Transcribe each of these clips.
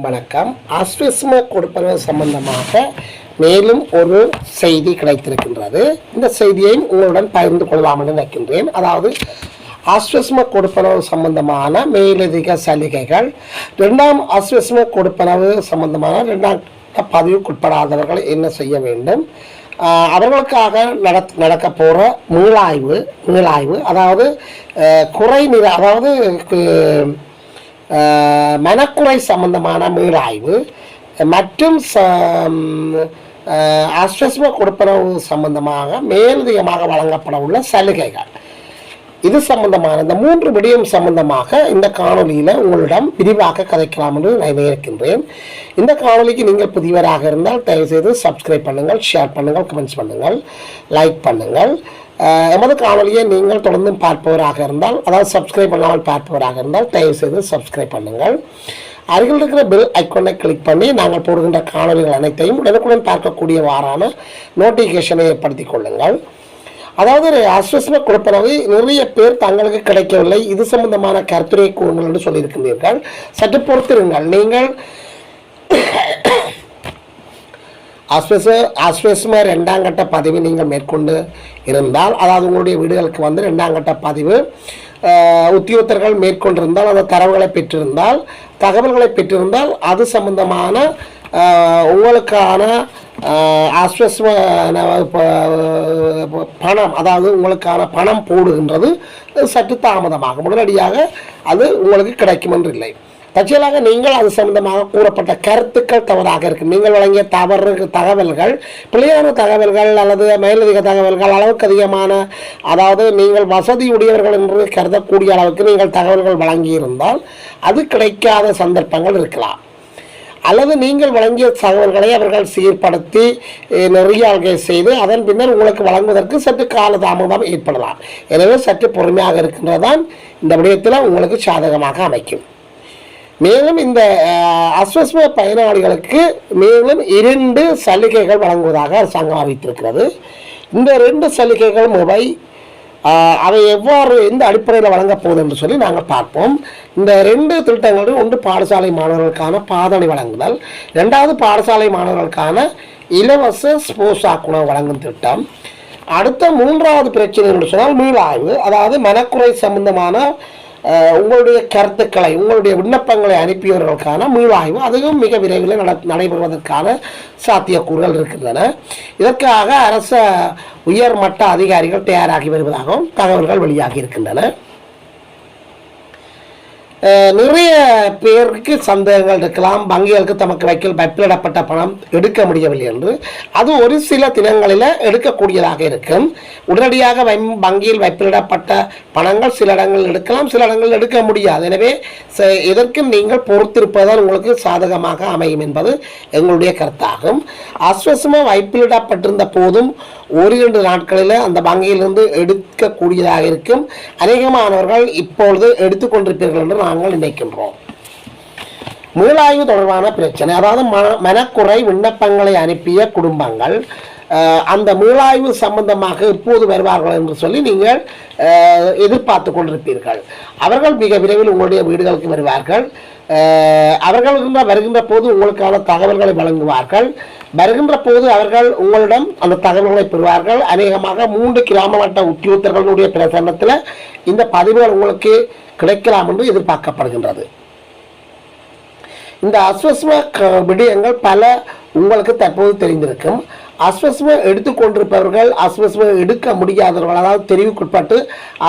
வணக்கம். ஆஸ்விஸ்ம கொடுப்பது சம்பந்தமாக மேலும் ஒரு செய்தி கிடைத்திருக்கின்றது. இந்த செய்தியை உங்களுடன் பகிர்ந்து கொள்ளலாம் என்று நினைக்கின்றேன். அதாவது ஆஸ்விஸ்ம கொடுப்பனவு சம்பந்தமான மேலதிக சலுகைகள் இரண்டாம் ஆஸ்விஸ்ம கொடுப்பனவு சம்பந்தமான இரண்டாம் பதிவுக்குட்படாதவர்கள் என்ன செய்ய வேண்டும்? அவர்களுக்காக நட நடக்க போகிற மீளாய்வு மீளாய்வு அதாவது குறை நிற அதாவது மனக்குறை சம்பந்தமான மீளாய்வு மற்றும் அஸ்வஸ்ம கொடுப்பனவு சம்பந்தமாக மேலதிகமாக வழங்கப்பட உள்ள சலுகைகள் இது சம்பந்தமான இந்த மூன்று விடயம் சம்பந்தமாக இந்த காணொலியில் உங்களிடம் விரிவாக கதைக்கலாம் என்று நான் நினைக்கின்றேன் இந்த காணொலிக்கு நீங்கள் புதியவராக இருந்தால் தயவுசெய்து சப்ஸ்கிரைப் பண்ணுங்கள் ஷேர் பண்ணுங்கள் கமெண்ட்ஸ் பண்ணுங்கள் லைக் பண்ணுங்கள் எமது காணொலியை நீங்கள் தொடர்ந்து பார்ப்பவராக இருந்தால் அதாவது சப்ஸ்கிரைப் பண்ணாமல் பார்ப்பவராக இருந்தால் தயவுசெய்து சப்ஸ்கிரைப் பண்ணுங்கள். அருகில் இருக்கிற பெல் ஐக்கோனை கிளிக் பண்ணி நாங்கள் போடுகின்ற காணொலிகள் அனைத்தையும் உடனுக்குடன் பார்க்கக்கூடியவாறான நோட்டிஃபிகேஷனை ஏற்படுத்திக் கொள்ளுங்கள். அதாவது அஸ்வஸ்ம கொடுப்பனவை நிறைய பேர் தங்களுக்கு கிடைக்கவில்லை. இது சம்பந்தமான கருத்துரை கூறுங்கள் என்று சொல்லியிருக்கின்றீர்கள். சற்று பொறுத்திருங்கள். நீங்கள் ஆஸ்பெஸ் ஆஸ்வஸ்ம ரெண்டாம் கட்ட பதிவு நீங்கள் மேற்கொண்டு இருந்தால் அதாவது உங்களுடைய வீடுகளுக்கு வந்து ரெண்டாம் கட்ட பதிவு உத்தியோகத்தர்கள் மேற்கொண்டிருந்தால் அந்த தரவுகளை பெற்றிருந்தால் தகவல்களை பெற்றிருந்தால் அது சம்பந்தமான உங்களுக்கான ஆஸ்வஸ்ம ப- பணம் அதாவது உங்களுக்கான பணம் போடுகின்றது சற்று தாமதமாகும். உடனடியாக அது உங்களுக்கு கிடைக்கும் என்று இல்லை தற்செயலாக நீங்கள் அது சம்பந்தமாக கூறப்பட்ட கருத்துக்கள் தவறாக இருக்கு. நீங்கள் வழங்கிய தவறு தகவல்கள் பிழையான தகவல்கள் அல்லது மேலதிக தகவல்கள் அளவுக்கு அதிகமான அதாவது நீங்கள் வசதியுடையவர்கள் என்று கருதக்கூடிய அளவுக்கு நீங்கள் தகவல்கள் வழங்கியிருந்தால் அது கிடைக்காத சந்தர்ப்பங்கள் இருக்கலாம். அல்லது நீங்கள் வழங்கிய தகவல்களை அவர்கள் சீர்படுத்தி நிறைய செய்து அதன் பின்னர் உங்களுக்கு வழங்குவதற்கு சற்று காலதாமதம் ஏற்படலாம். எனவே சற்று பொறுமையாக இருக்கின்றதான் இந்த விடயத்தில் உங்களுக்கு சாதகமாக அமைக்கும். மேலும் இந்த அஸ்வஸ்ம பயனாளிகளுக்கு மேலும் இரண்டு சலுகைகள் வழங்குவதாக அரசாங்கம் அறிவித்திருக்கிறது. இந்த ரெண்டு சலுகைகள் முறை அவை எவ்வாறு எந்த அடிப்படையில் வழங்கப் போகுது என்று சொல்லி நாங்கள் பார்ப்போம். இந்த ரெண்டு திட்டங்களும் ஒன்று பாடசாலை மாணவர்களுக்கான பாதணி வழங்குதல் ரெண்டாவது பாடசாலை மாணவர்களுக்கான இலவச ஸ்போசாக் உணவு வழங்கும் திட்டம் அடுத்த மூன்றாவது பிரச்சனை என்று சொன்னால் மீளாய்வு அதாவது மனக்குறை சம்பந்தமான உங்களுடைய கருத்துக்களை உங்களுடைய விண்ணப்பங்களை அனுப்பியவர்களுக்கான மீளாய்வு அதுவும் மிக விரைவில் நட நடைபெறுவதற்கான சாத்தியக்கூறுகள் இருக்கின்றன. இதற்காக அரச உயர்மட்ட அதிகாரிகள் தயாராகி வருவதாகவும் தகவல்கள் வெளியாகி இருக்கின்றன. நிறைய பேருக்கு சந்தேகங்கள் இருக்கலாம். வங்கிகளுக்கு தமக்கு வைக்கல் வைப்பிலிடப்பட்ட பணம் எடுக்க முடியவில்லை என்று. அது ஒரு சில தினங்களில் எடுக்கக்கூடியதாக இருக்கும். உடனடியாக வம்- வங்கியில் வைப்பிலிடப்பட்ட பணங்கள் சில இடங்களில் எடுக்கலாம் சில இடங்களில் எடுக்க முடியாது. எனவே இதற்கும் நீங்கள் பொறுத்திருப்பதால் உங்களுக்கு சாதகமாக அமையும் என்பது எங்களுடைய கருத்தாகும். அஸ்வசமாக வைப்பிலிடப்பட்டிருந்த போதும் ஒரு இரண்டு நாட்களில் அந்த வங்கியிலிருந்து எடுக்கக்கூடியதாக இருக்கும். அநேகமானவர்கள் இப்பொழுது எடுத்துக்கொண்டிருப்பீர்கள் என்று நாங்கள் நினைக்கின்றோம். மீளாய்வு தொடர்பான பிரச்சனை அதாவது மன மனக்குறை விண்ணப்பங்களை அனுப்பிய குடும்பங்கள் அஹ், அந்த மீளாய்வு சம்பந்தமாக எப்போது வருவார்கள் என்று சொல்லி நீங்கள் அஹ், எதிர்பார்த்து கொண்டிருப்பீர்கள். அவர்கள் மிக விரைவில் உங்களுடைய வீடுகளுக்கு வருவார்கள். அவர்கள் வருகின்ற போது உங்களுக்கான தகவல்களை வழங்குவார்கள். வருகின்ற போது அவர்கள் உங்களிடம் அந்த தகவல்களை பெறுவார்கள். அநேகமாக மூன்று கிராம வட்ட உத்தியோகத்தர்களுடைய பிரசன்னத்தில் இந்த பதிவுகள் உங்களுக்கு கிடைக்கலாம் என்று எதிர்பார்க்கப்படுகின்றது. இந்த அஸ்வஸ்ம விடயங்கள் பல உங்களுக்கு தற்போது தெரிந்திருக்கும். அஸ்வஸ்ம எடுத்துக்கொண்டிருப்பவர்கள் அஸ்வஸ்ம எடுக்க முடியாதவர்கள் அதாவது தெரிவுக்குட்பட்டு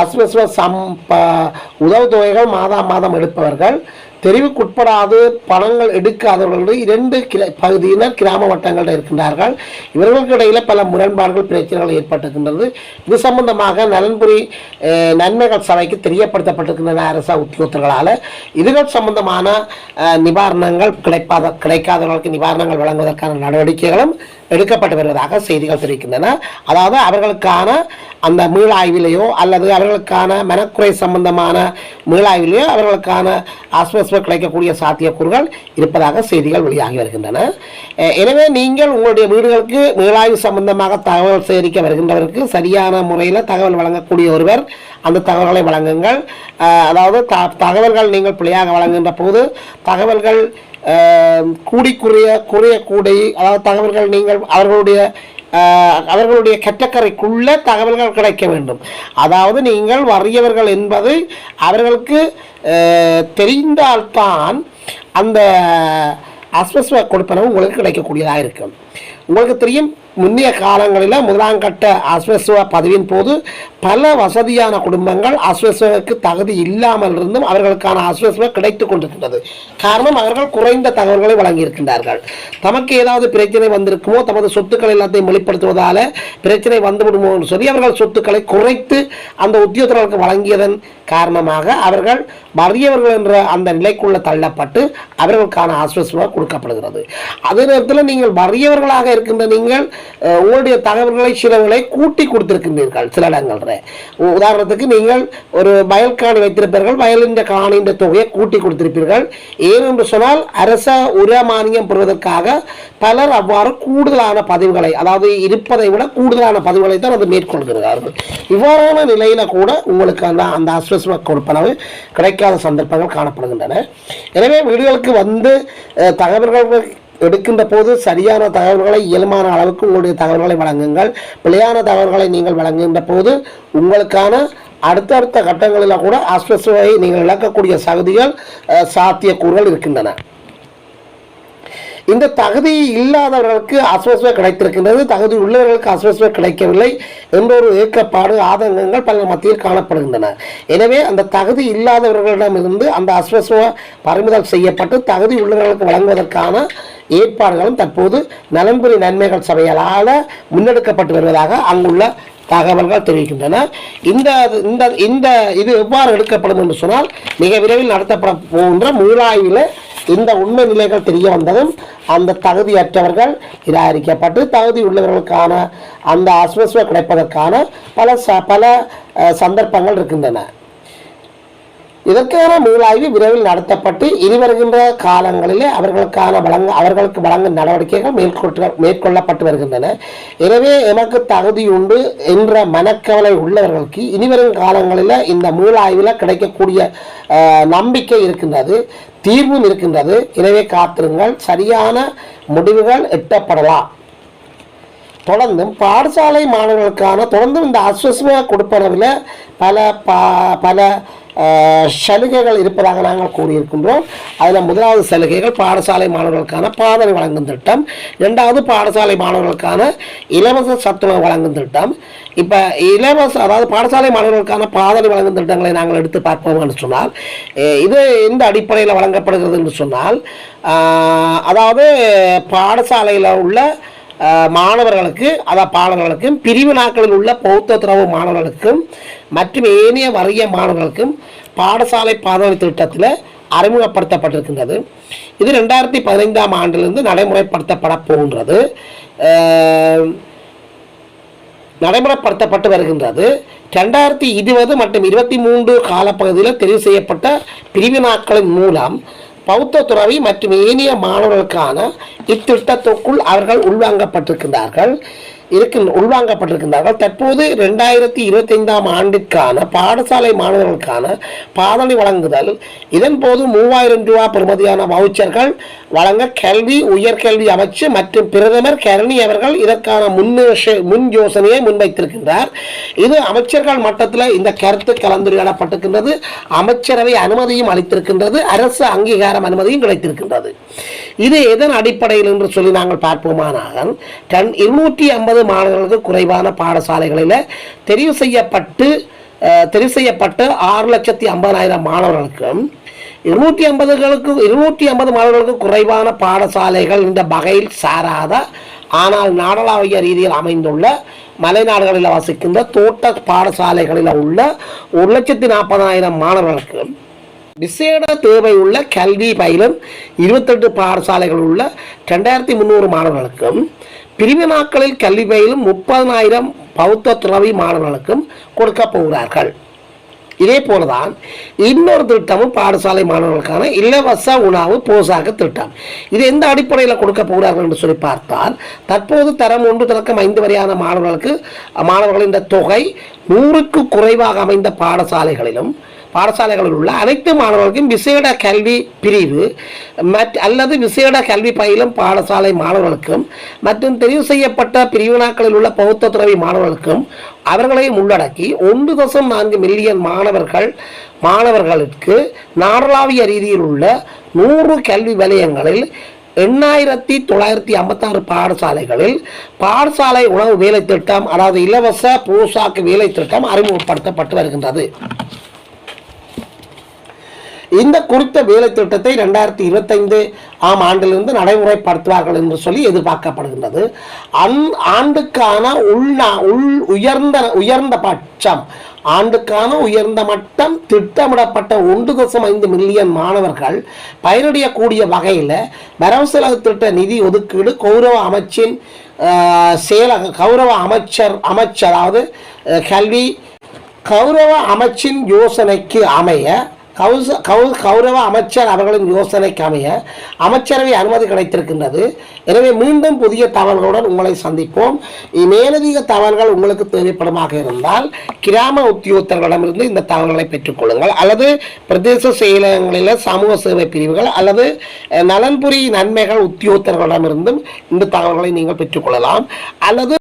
அஸ்வஸ்ம சம் உதவு உதவுத்தொகைகள் மாதம் மாதம் எடுப்பவர்கள். தெரிவுக்குட்படாது பணங்கள் எடுக்காதவர்களுடைய இரண்டு கிர பகுதியினர் கிராம வட்டங்களில் இருக்கின்றார்கள். இவர்களுக்கிடையில் பல முரண்பாடுகள் பிரச்சனைகள் ஏற்பட்டிருக்கின்றது. இது சம்பந்தமாக நலன்புரி நன்மைகள் சபைக்கு தெரியப்படுத்தப்பட்டிருக்கின்றன அரச உத்தியோகத்தர்களால். இதுகள் சம்பந்தமான நிவாரணங்கள் கிடைப்பாத கிடைக்காதவர்களுக்கு நிவாரணங்கள் வழங்குவதற்கான நடவடிக்கைகளும் எடுக்கப்பட்டு வருவதாக செய்திகள் தெரிவிக்கின்றன. அதாவது அவர்களுக்கான அந்த மீளாய்விலேயோ அல்லது அவர்களுக்கான மனக்குறை சம்பந்தமான மீளாய்விலேயோ அவர்களுக்கான ஆஸ்வஸ்ம கிடைக்கக்கூடிய சாத்தியக்கூறுகள் இருப்பதாக செய்திகள் வெளியாகி வருகின்றன. எனவே நீங்கள் உங்களுடைய வீடுகளுக்கு மீளாய்வு சம்பந்தமாக தகவல் சேகரிக்க வருகின்றவருக்கு சரியான முறையில் தகவல் வழங்கக்கூடிய ஒருவர் அந்த தகவல்களை வழங்குங்கள். அதாவது த தகவல்கள் நீங்கள் பிழையாக வழங்குகின்ற போது தகவல்கள் கூடி குறைய குறைய கூடி அதாவது தகவல்கள் நீங்கள் அவர்களுடைய அவர்களுடைய கற்றக்கரைக்குள்ள தகவல்கள் கிடைக்க வேண்டும். அதாவது நீங்கள் வறியவர்கள் என்பது அவர்களுக்கு தெரிந்தால்தான் அந்த அஸ்வஸ்வ கொடுப்பனவு உங்களுக்கு கிடைக்கக்கூடியதாக இருக்கும். உங்களுக்கு தெரியும் முன்னைய காலங்களில் முதலாம் கட்ட அஸ்வஸ்வ பதவியின் போது பல வசதியான குடும்பங்கள் அஸ்வஸ்வக்கு தகுதி இல்லாமல் இருந்தும் அவர்களுக்கான அஸ்வஸ்வ கிடைத்து கொண்டிருக்கின்றது காரணம் அவர்கள் குறைந்த தகவல்களை வழங்கியிருக்கின்றார்கள். தமக்கு ஏதாவது பிரச்சனை வந்திருக்குமோ தமது சொத்துக்கள் எல்லாத்தையும் வெளிப்படுத்துவதால் பிரச்சனை வந்துவிடுமோ என்று சொல்லி அவர்கள் சொத்துக்களை குறைத்து அந்த உத்தியோகத்தர்களுக்கு வழங்கியதன் காரணமாக அவர்கள் வறியவர்கள் என்ற அந்த நிலைக்குள்ள தள்ளப்பட்டு அவர்களுக்கான அஸ்வஸ்வ கொடுக்கப்படுகிறது. அதே நேரத்தில் நீங்கள் வறியவர்களாக இருக்கின்ற நீங்கள் உங்களுடைய தகவல்களை சிலவர்களை கூட்டி கொடுத்திருக்கின்றீர்கள் சில இடங்களில். உ- உதாரணத்துக்கு நீங்கள் ஒரு வயல்காணி வைத்திருப்பீர்கள் வயலின் காணின்ற தொகையை கூட்டி கொடுத்திருப்பீர்கள். ஏனென்று சொன்னால் அரச உர மானியம் பெறுவதற்காக பலர் அவ்வாறு கூடுதலான பதிவுகளை அதாவது இருப்பதை விட கூடுதலான பதிவுகளை தான் அது மேற்கொள்கிறார்கள். இவ்வாறான நிலையில் கூட உங்களுக்கு அந்த அந்த அஸ்வஸ்வ கொடுப்பனவு கிடைக்காத சந்தர்ப்பங்கள் காணப்படுகின்றன. எனவே வீடுகளுக்கு வந்து தகவல்கள் எடுக்கின்ற போது சரியான தகவல்களை இயல்பான அளவுக்கு உங்களுடைய தகவல்களை வழங்குங்கள். பிழையான தகவல்களை நீங்கள் வழங்குகின்ற போது உங்களுக்கான அடுத்தடுத்த கட்டங்களில் கூட அஸ்வஸ்வை நீங்கள் இழக்கக்கூடிய சகுதிகள் சாத்தியக்கூறுகள் இருக்கின்றன. இந்த தகுதி இல்லாதவர்களுக்கு அஸ்வஸ்வ கிடைத்திருக்கின்றது. தகுதி உள்ளவர்களுக்கு அஸ்வஸ்வ கிடைக்கவில்லை என்ற ஒரு ஏக்கப்பாடு ஆதங்கங்கள் பல மத்தியில் காணப்படுகின்றன. எனவே அந்த தகுதி இல்லாதவர்களிடமிருந்து அந்த அஸ்வஸ்வ பறிமுதல் செய்யப்பட்டு தகுதி உள்ளவர்களுக்கு வழங்குவதற்கான ஏற்பாடுகளும் தற்போது நலன்புரி நன்மைகள் சபைகளால் முன்னெடுக்கப்பட்டு வருவதாக அங்குள்ள தகவல்கள் தெரிவிக்கின்றன. இந்த இந்த இந்த இது எவ்வாறு எடுக்கப்படும் என்று சொன்னால் மிக விரைவில் நடத்தப்பட போகின்ற மூலாயில இந்த உண்மை நிலைகள் தெரிய வந்ததும் அந்த தகுதியற்றவர்கள் நிராகரிக்கப்பட்டு தகுதி உள்ளவர்களுக்கான அந்த அஸ்வஸ்வ கிடைப்பதற்கான பல ச பல அஹ், சந்தர்ப்பங்கள் இருக்கின்றன. இதற்கான மீளாய்வு விரைவில் நடத்தப்பட்டு இனி வருகின்ற காலங்களிலே அவர்களுக்கான வழங்க அவர்களுக்கு வழங்கும் நடவடிக்கைகள் மேற்கொள்ள மேற்கொள்ளப்பட்டு வருகின்றன. எனவே எமக்கு தகுதி உண்டு என்ற மனக்கவலை உள்ளவர்களுக்கு இனிவரும் காலங்களில் இந்த மீளாய்வில் கிடைக்கக்கூடிய நம்பிக்கை இருக்கின்றது. தீர்வும் இருக்கின்றது. எனவே காத்திருங்கள். சரியான முடிவுகள் எட்டப்படலாம். தொடர்ந்தும் பாடசாலை மாணவர்களுக்கான தொடர்ந்தும் இந்த அஸ்வஸ்ம கொடுப்பனவில் பல பா பல சலுகைகள் இருப்பதாக நாங்கள் கூறியிருக்கின்றோம். அதில் முதலாவது சலுகைகள் பாடசாலை மாணவர்களுக்கான பாதனை வழங்கும் திட்டம். இரண்டாவது பாடசாலை மாணவர்களுக்கான இலவச சத்துணவு வழங்கும் திட்டம். இப்போ இலவச அதாவது பாடசாலை மாணவர்களுக்கான பாதலை வழங்கும் திட்டங்களை நாங்கள் எடுத்து பார்ப்போம் என்று சொன்னால் இது எந்த அடிப்படையில் வழங்கப்படுகிறது என்று சொன்னால் அதாவது பாடசாலையில் உள்ள மாணவர்களுக்கு அதாவது பாடல்களுக்கும் பிரிவு நாட்களில் உள்ள பௌத்த துறவு மாணவர்களுக்கும் மற்றும் ஏனைய வறிய மாணவர்களுக்கும் பாடசாலை பாதனை திட்டத்தில் அறிமுகப்படுத்தப்பட்டிருக்கின்றது. இது ரெண்டாயிரத்தி பதினைந்தாம் ஆண்டிலிருந்து நடைமுறைப்படுத்தப்பட போகின்றது. நடைமுறைப்படுத்தப்பட்டு வருகின்றது. ரெண்டாயிரத்தி இருபது மற்றும் இருபத்தி மூன்று காலப்பகுதியில் தெரிவு செய்யப்பட்ட பிரிவினாக்களின் மூலம் பௌத்த துறவி மற்றும் ஏனைய மாணவர்களுக்கான இத்திட்டத்திற்குள் அவர்கள் உள்வாங்கப்பட்டிருக்கின்றார்கள். இருக்கின்ற உள்வாங்கப்பட்டிருக்கின்றார்கள். தற்போது ரெண்டாயிரத்தி இருபத்தைந்தாம் ஆண்டிற்கான பாடசாலை மாணவர்களுக்கான பாதனை வழங்குதல். இதன் போது மூவாயிரம் ரூபாய் பெறுமதியான வவுச்சர்கள் வழங்க கல்வி உயர்கல்வி அமைச்சு மற்றும் பிரதமர் கரணி அவர்கள் இதற்கான முன் முன் யோசனையை முன்வைத்திருக்கின்றார். இது அமைச்சர்கள் மட்டத்தில் இந்த கருத்து கலந்துரையாடப்பட்டிருக்கின்றது. அமைச்சரவை அனுமதியும் அளித்திருக்கின்றது. அரசு அங்கீகாரம் அனுமதியும் கிடைத்திருக்கின்றது. இது எதன் அடிப்படையில் என்று சொல்லி நாங்கள் பார்ப்போமானால் டன் இருநூற்றி ஐம்பது மாணவர்களுக்கு குறைவான பாடசாலைகளில் தெரிவு செய்யப்பட்டு தெரிவு செய்யப்பட்டு ஆறு லட்சத்தி ஐம்பதாயிரம் மாணவர்களுக்கும் இருநூற்றி ஐம்பதுகளுக்கு இருநூற்றி ஐம்பது மாணவர்களுக்கு குறைவான பாடசாலைகள் இந்த வகையில் சாராத ஆனால் நாடளாவிய ரீதியில் அமைந்துள்ள மலைநாடுகளில் வசிக்கின்ற தோட்ட பாடசாலைகளில் உள்ள ஒரு லட்சத்தி நாற்பதாயிரம் மாணவர்களுக்கு விசேட தேவை உள்ள கல்வி பயிலும் இருபத்தெட்டு பாடசாலைகள் உள்ள ரெண்டாயிரத்தி முந்நூறு மாணவர்களுக்கும் பிரிவு நாட்களில் கல்வி பயிலும் முப்பதனாயிரம் பௌத்த துறவி மாணவர்களுக்கும் கொடுக்க போகிறார்கள். இதே போலதான் இன்னொரு திட்டமும் பாடசாலை மாணவர்களுக்கான இலவச உணவு போசாக திட்டம். இது எந்த அடிப்படையில் கொடுக்க போகிறார்கள் என்று சொல்லி பார்த்தால் தற்போது தரம் ஒன்று திறக்கம் ஐந்து வரையான மாணவர்களுக்கு மாணவர்களின் இந்த தொகை நூறுக்கு குறைவாக அமைந்த பாடசாலைகளிலும் பாடசாலைகளில் உள்ள அனைத்து மாணவர்களுக்கும் விசேட கல்வி பிரிவு மற்ற அல்லது விசேட கல்வி பயிலும் பாடசாலை மாணவர்களுக்கும் மற்றும் தெரிவு செய்யப்பட்ட பிரிவினாக்களில் உள்ள பௌத்த துறவி மாணவர்களுக்கும் அவர்களையும் உள்ளடக்கி ஒன்று தசம் நான்கு மில்லியன் மாணவர்கள் மாணவர்களுக்கு நாடளாவிய ரீதியில் உள்ள நூறு கல்வி வலயங்களில் எண்ணாயிரத்தி தொள்ளாயிரத்தி ஐம்பத்தாறு பாடசாலைகளில் பாடசாலை உணவு வேலை திட்டம் அதாவது இலவச போஷாக்கு வேலை திட்டம் அறிமுகப்படுத்தப்பட்டு வருகின்றது. இந்த குறித்த வேலை திட்டத்தை ரெண்டாயிரத்தி இருபத்தைந்து ஆம் ஆண்டிலிருந்து நடைமுறைப்படுத்துவார்கள் என்று சொல்லி எதிர்பார்க்கப்படுகின்றது. அந் ஆண்டுக்கான உள்நா உள் உயர்ந்த உயர்ந்த பட்சம் ஆண்டுக்கான உயர்ந்த மட்டம் திட்டமிடப்பட்ட ஒன்று தசம் ஐந்து மில்லியன் மாணவர்கள் பயனடையக்கூடிய வகையில் வரவு செலவு திட்ட நிதி ஒதுக்கீடு கௌரவ அமைச்சின் ஆஹ், செயலக கௌரவ அமைச்சர் அமைச்சர் அதாவது கல்வி கௌரவ அமைச்சின் யோசனைக்கு அமைய கௌச கௌ கௌரவ அமைச்சர் அவர்களின் யோசனைக்கு அமைய அமைச்சரவை அனுமதி கிடைத்திருக்கின்றது. எனவே மீண்டும் புதிய தகவல்களுடன் உங்களை சந்திப்போம். மேலதிக தகவல்கள் உங்களுக்கு தேவைப்படுமாக இருந்தால் கிராம உத்தியோகத்தர்களிடமிருந்து இந்த தகவல்களை பெற்றுக்கொள்ளுங்கள் அல்லது பிரதேச செயலகங்களில் சமூக சேவை பிரிவுகள் அல்லது நலன்புரி நன்மைகள் உத்தியோகத்தர்களிடமிருந்தும் இந்த தகவல்களை நீங்கள் பெற்றுக்கொள்ளலாம் அல்லது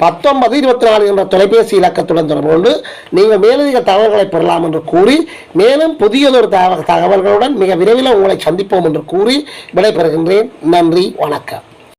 பத்தொன்பது இருபத்தி நாலு என்ற தொலைபேசி இலக்கத்துடன் தொடர்பு கொண்டு நீங்கள் மேலதிக தகவல்களை பெறலாம் என்று கூறி மேலும் புதியதொரு தகவ- தகவல்களுடன் மிக விரைவில் உங்களை சந்திப்போம் என்று கூறி விடைபெறுகின்றேன். நன்றி வணக்கம்.